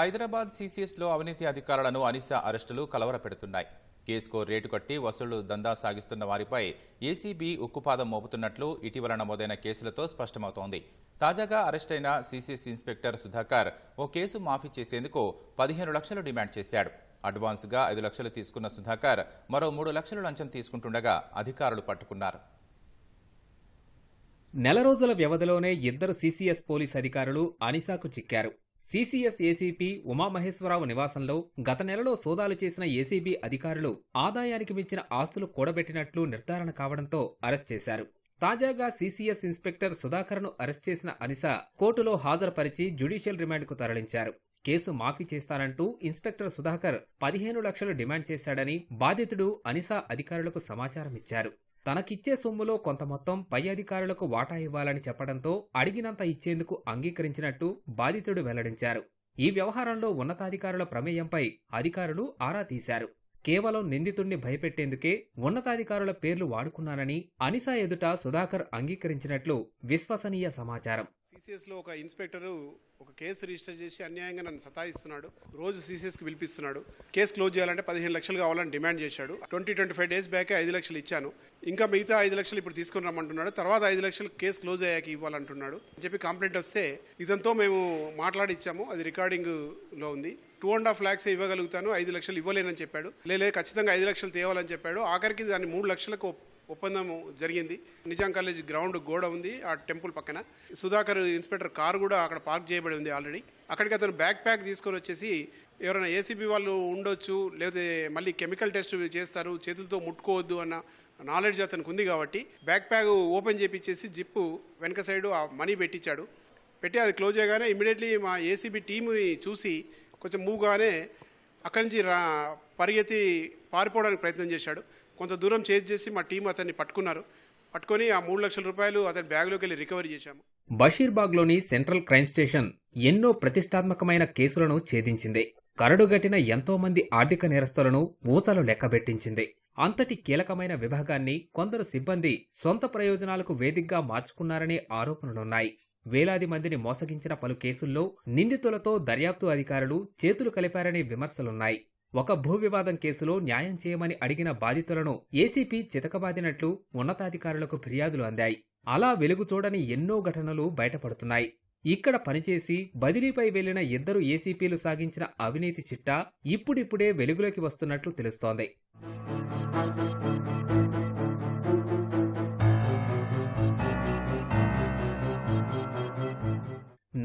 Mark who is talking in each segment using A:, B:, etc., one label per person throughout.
A: హైదరాబాద్ సీసీఎస్లో అవినీతి అధికారులను అనిసా అరెస్టులు కలవరపెడుతున్నాయి. కేసుకో రేటు కట్టి వసూళ్ళు దందా సాగిస్తున్న వారిపై ఏసీబీ ఉక్కుపాదం మోపుతున్నట్లు ఇటీవల నమోదైన కేసులతో స్పష్టమవుతోంది. తాజాగా అరెస్టైన సీసీఎస్ ఇన్స్పెక్టర్ సుధాకర్ ఓ కేసు మాఫీ చేసేందుకు పదిహేను లక్షలు డిమాండ్ చేశాడు. అడ్వాన్స్గా ఐదు లక్షలు తీసుకున్న సుధాకర్ మరో మూడు లక్షలు లంచం తీసుకుంటుండగా అధికారులు పట్టుకున్నారు.
B: నెల రోజుల వ్యవధిలోనే ఇద్దరు సీసీఎస్ పోలీస్ అధికారులు అనిసాకు చిక్కారు. సీసీఎస్ ఏసీపీ ఉమామహేశ్వరరావు నివాసంలో గత నెలలో సోదాలు చేసిన ఏసీబీ అధికారులు ఆదాయానికి మించిన ఆస్తులు కూడబెట్టినట్లు నిర్ధారణ కావడంతో అరెస్ట్ చేశారు. తాజాగా సీసీఎస్ ఇన్స్పెక్టర్ సుధాకర్ను అరెస్ట్ చేసిన అనిసా కోర్టులో హాజరుపరిచి జ్యుడిషియల్ రిమాండ్కు తరలించారు. కేసు మాఫీ చేస్తానంటూ ఇన్స్పెక్టర్ సుధాకర్ పదిహేను లక్షలు డిమాండ్ చేశాడని బాధితుడు అనిసా అధికారులకు సమాచారం ఇచ్చారు తనకిచ్చే సొమ్ములో కొంత మొత్తం పై అధికారులకు వాటా ఇవ్వాలని చెప్పడంతో అడిగినంత ఇచ్చేందుకు అంగీకరించినట్టు బాధితుడు వెల్లడించారు. ఈ వ్యవహారంలో ఉన్నతాధికారుల ప్రమేయంపై అధికారులు ఆరా తీశారు. కేవలం నిందితుణ్ణి భయపెట్టేందుకే ఉన్నతాధికారుల పేర్లు వాడుకున్నానని అనిసా ఎదుట సుధాకర్ అంగీకరించినట్లు విశ్వసనీయ సమాచారం.
C: సిసిఎస్లో ఒక ఇన్స్పెక్టర్ ఒక కేసు రిజిస్టర్ చేసి అన్యాయంగా నన్ను సతాయిస్తున్నాడు. రోజు సీసీఎస్కి పిలిపిస్తున్నాడు. కేసు క్లోజ్ చేయాలంటే పదిహేను లక్షలు కావాలని డిమాండ్ చేశాడు. ట్వంటీ ట్వంటీ ఫైవ్ డేస్ బ్యాకే ఐదు లక్షలు ఇచ్చాను. ఇంకా మిగతా ఐదు లక్షలు ఇప్పుడు తీసుకుని రమ్మంటున్నాడు. తర్వాత ఐదు లక్షలు కేసు క్లోజ్ అయ్యాక ఇవ్వాలంటున్నాడు. అని చెప్పి కంప్లైంట్ వస్తే ఇదంతా మేము మాట్లాడిచ్చాము. అది రికార్డింగ్లో ఉంది. టూ అండ్ హాఫ్ ల్యాక్స్ ఇవ్వగలుగుతాను. ఐదు లక్షలు ఇవ్వలేనని చెప్పాడు. లేలే ఖచ్చితంగా ఐదు లక్షలు తేవాలని చెప్పాడు. ఆఖరికి దాన్ని మూడు లక్షలకు ఒప్పందం జరిగింది. నిజాం కాలేజ్ గ్రౌండ్ గోడ ఉంది ఆ టెంపుల్ పక్కన. సుధాకర్ ఇన్స్పెక్టర్ కారు కూడా అక్కడ పార్క్ చేయబడి ఉంది ఆల్రెడీ. అక్కడికి అతను బ్యాక్ ప్యాక్ తీసుకొని వచ్చేసి ఎవరైనా ఏసీబీ వాళ్ళు ఉండొచ్చు లేకపోతే మళ్ళీ కెమికల్ టెస్ట్ చేస్తారు చేతులతో ముట్టుకోవద్దు అన్న నాలెడ్జ్ అతనికి ఉంది కాబట్టి బ్యాక్ ప్యాక్ ఓపెన్ చేపించేసి జిప్పు వెనక సైడ్ ఆ మనీ పెట్టించాడు. పెట్టి అది క్లోజ్ చేయగానే ఇమీడియట్లీ మా ఏసీబీ టీముని చూసి కొంచెం మూవ్గానే అక్కడి నుంచి రా పరిగెత్తి పారిపోవడానికి ప్రయత్నం చేశాడు. కొంత దూరం చేజ్ చేసి మా టీం అతన్ని పట్టుకున్నారు. పట్టుకొని ఆ మూడు లక్షల రూపాయలు అతని బ్యాగ్లోకి వెళ్ళి రికవరీ చేశాము.
B: బషీర్బాగ్లోని సెంట్రల్ క్రైమ్ స్టేషన్ ఎన్నో ప్రతిష్టాత్మకమైన కేసులను ఛేదించింది. కరడుగట్టిన ఎంతో మంది ఆర్థిక నేరస్తులను మూతలు లెక్కబెట్టించింది. అంతటి కీలకమైన విభాగాన్ని కొందరు సిబ్బంది సొంత ప్రయోజనాలకు వేదికగా మార్చుకున్నారనే ఆరోపణలున్నాయి. వేలాది మందిని మోసగించిన పలు కేసుల్లో నిందితులతో దర్యాప్తు అధికారులు చేతులు కలిపారనే విమర్శలున్నాయి. ఒక భూ వివాదం కేసులో న్యాయం చేయమని అడిగిన బాధితులను ఏసీపీ చితకబాదినట్లు ఉన్నతాధికారులకు ఫిర్యాదులు అందాయి. అలా వెలుగు చూడని ఎన్నో ఘటనలు బయటపడుతున్నాయి. ఇక్కడ పనిచేసి బదిలీపై వెళ్ళిన ఇద్దరు ఏసీపీలు సాగించిన అవినీతి చిట్టా ఇప్పుడిప్పుడే వెలుగులోకి వస్తున్నట్లు తెలుస్తోంది.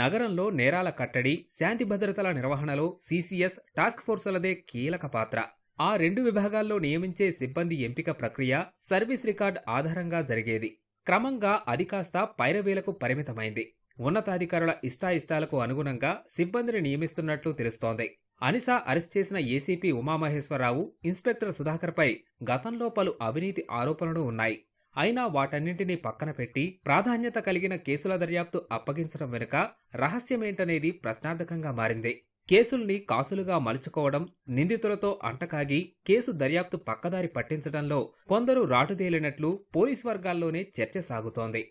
B: నగరంలో నేరాల కట్టడి శాంతి భద్రతల నిర్వహణలో సీసీఎస్ టాస్క్ ఫోర్సులదే కీలక పాత్ర. ఆ రెండు విభాగాల్లో నియమించే సిబ్బంది ఎంపిక ప్రక్రియ సర్వీస్ రికార్డ్ ఆధారంగా జరిగేది. క్రమంగా అది కాస్త పైరవేలకు పరిమితమైంది. ఉన్నతాధికారుల ఇష్టాయిష్టాలకు అనుగుణంగా సిబ్బందిని నియమిస్తున్నట్లు తెలుస్తోంది. అనిసా అరెస్ట్ చేసిన ఏసీపీ ఉమామహేశ్వరరావు ఇన్స్పెక్టర్ సుధాకర్పై గతంలో పలు అవినీతి ఆరోపణలు ఉన్నాయి. అయినా వాటన్నింటినీ పక్కన పెట్టి ప్రాధాన్యత కలిగిన కేసుల దర్యాప్తు అప్పగించడం వెనుక రహస్యమేంటనేది ప్రశ్నార్థకంగా మారింది. కేసుల్ని కాసులుగా మలుచుకోవడం నిందితులతో అంటకాగి కేసు దర్యాప్తు పక్కదారి పట్టించడంలో కొందరు రాటుదేలినట్లు పోలీస్ వర్గాల్లోనే చర్చ సాగుతోంది.